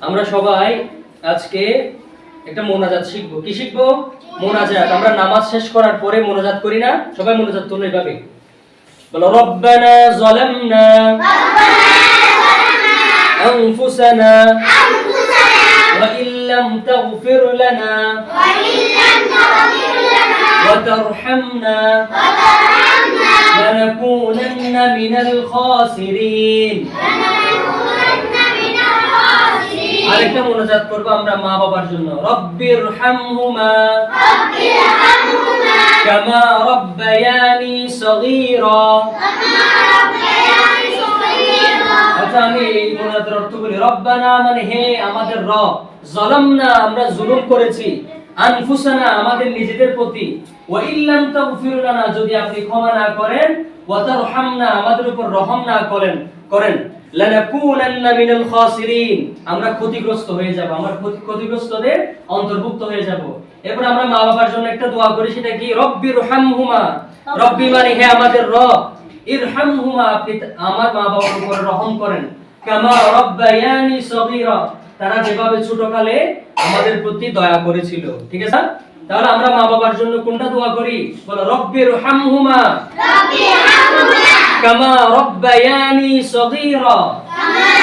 আমরা সবাই আজকে একটা মোনাজাত শিখবো কি শিখবো মোনাজাত আমরা নামাজ শেষ করার পরে মোনাজাত করি না সবাই মোনাজাত তোলো এভাবে বলো রব্বানা যালামনা আনফুসানা وإن لم تغفر لنا وترحمنا لنكونن من الخاسرين আরেকটা মোনাজাত করব আমরা মা বাবার জন্য। রব্বির হামহুমা কামা রব্বায়ানি সগীরা। আচ্ছা আমি এই মোনাজাতের অর্থ বলি রব্বানা মানে হে আমাদের রব। জলামনা আমরা জুলুম করেছি। আনফুসানা আমাদের নিজেদের প্রতি। ওয়া ইল্লাম তাগফির লানা যদি আপনি ক্ষমা না করেন ওয়া তারহামনা আমাদের উপর রহম না করেন করেন। মিনাল খাসিরিন। আমরা ক্ষতিগ্রস্ত হয়ে যাব ক্ষতিগ্রস্তদের অন্তর্ভুক্ত হয়ে যাব। এরপর আমরা মা বাবার জন্য একটা দোয়া করি, সেটা কি? হামহুমা রব্বি মানে হে আমাদের রব। ইরহামহুমা, আপনি আমার মা বাবার উপর রহম করেন। কামা রব্বায়ানি সগীরা। তারা যেভাবে ছোটকালে আমাদের প্রতি দয়া করেছিল। ঠিক আছে? তাহলে আমরা মা বাবার জন্য কোনটা দোয়া করি? বলো রব্বির كما ربياني صغيرا. كما